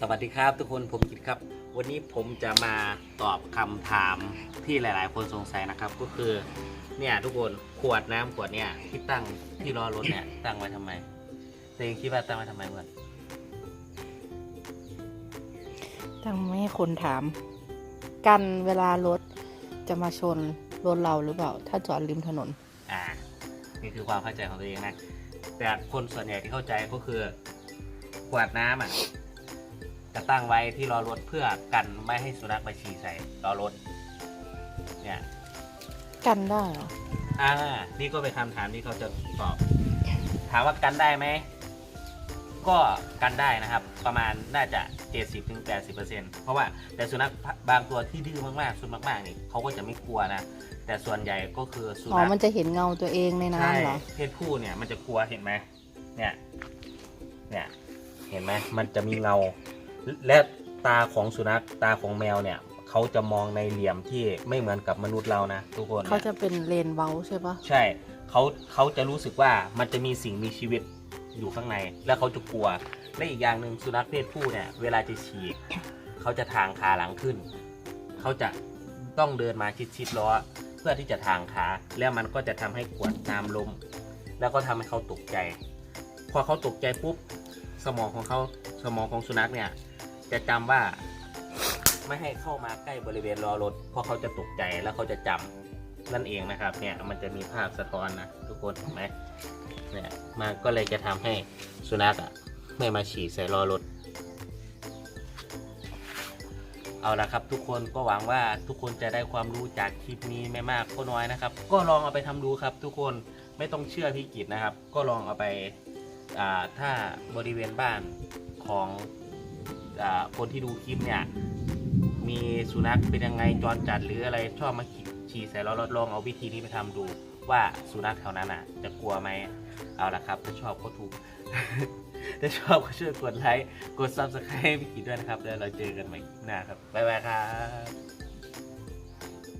สวัสดีครับทุกคนผมกิตครับ วันนี้ผมจะมาตอบคำถามที่หลาย ๆ คนสงสัยนะครับ ก็คือเนี่ยทุกคนขวดน้ำขวดเนี่ยที่ตั้งที่ล้อรถเนี่ยตั้งไว้ทำไมตัวเองคิดว่าตั้งไว้ทำไมเพื่อนตั้งไม่ให้คนถาม กันเวลารถจะมาชนรถเราหรือเปล่า ถ้าจอดริมถนน อ่านี่คือความเข้าใจของตัวเองนะแต่คนส่วนใหญ่ที่เข้าใจก็คือขวดน้ำอะ จะตั้งไว้ที่ล้อรถเพื่อกันไม่ให้สุนัขไปฉี่ใส่ล้อรถ เนี่ยกันได้เหรออ่า นี่ก็เป็นคำถามที่เขาจะตอบ ถามว่ากันได้ไหม ก็กันได้นะครับ ประมาณน่าจะ 70-80%เพราะว่าแต่สุนัขบางตัวที่ดื้อมากๆสุดมากๆนี่เขาก็จะไม่กลัวนะ แต่ส่วนใหญ่ก็คือสุอ๋อนัขมันจะเห็นเงาตัวเองในใช่น้ำเหรอ เพศผู้เนี่ยมันจะกลัวเห็นไหมเนี่ย เนี่ย เห็นไหมมันจะมีเงา และตาของสุนัขตาของแมวเนี่ยเขาจะมองในเหลี่ยมที่ไม่เหมือนกับมนุษย์เรานะทุกคนนี่ยเขาจะเป็นเลนเว้าใช่ปะใช่เขาเขาจะรู้สึกว่ามันจะมีสิ่งมีชีวิตอยู่ข้างใน แล้วเขาจะกลัวและอีกอย่างหนึ่งสุนัขเพศผู้เนี่ยเวลาจะฉี่เขาจะทางขาหลังขึ้น เขาจะต้องเดินมาชิดๆล้อเพื่อที่จะทางขาแล้วมันก็จะทำให้ขวดน้ำล้มแล้วก็ทำให้เขาตกใจ พอเขาตกใจปุ๊บสมองของเขาสมองของสุนัขเนี่ย จะจำว่า ไม่ให้เข้ามาใกล้บริเวณล้อรถ เพราะเขาจะตกใจแล้วเขาจะจำนั่นเองนะครับ เนี่ยมันจะมีภาพสะท้อนนะทุกคนเห็นไหมเนี่ยมันก็เลยจะทำให้สุนัขอะไม่มาฉี่ใส่ล้อรถ เอาละครับ ทุกคนก็หวังว่าทุกคนจะได้ความรู้จากคลิปนี้ไม่มากก็น้อยนะครับ ก็ลองเอาไปทำดูครับ ทุกคนไม่ต้องเชื่อพี่กิจนะครับ ก็ลองเอาไปอ่าถ้าบริเวณบ้านของ คนที่ดูคลิปเนี่ย มีสุนัขเป็นยังไงจรจัดหรืออะไรชอบมาฉี่ใส่ล้อรถลองเอาวิธีนี้ไปทำดู ว่าสุนัขแถวนั้นอะ จะกลัวไหมเอาละครับถ้าชอบก็ถูกถ้าชอบก็ช่วยกดไลค์กด subscribe ให้พี่กิดด้วยนะครับ แล้วเราเจอกันใหม่หน้าครับบ๊ายบายครับ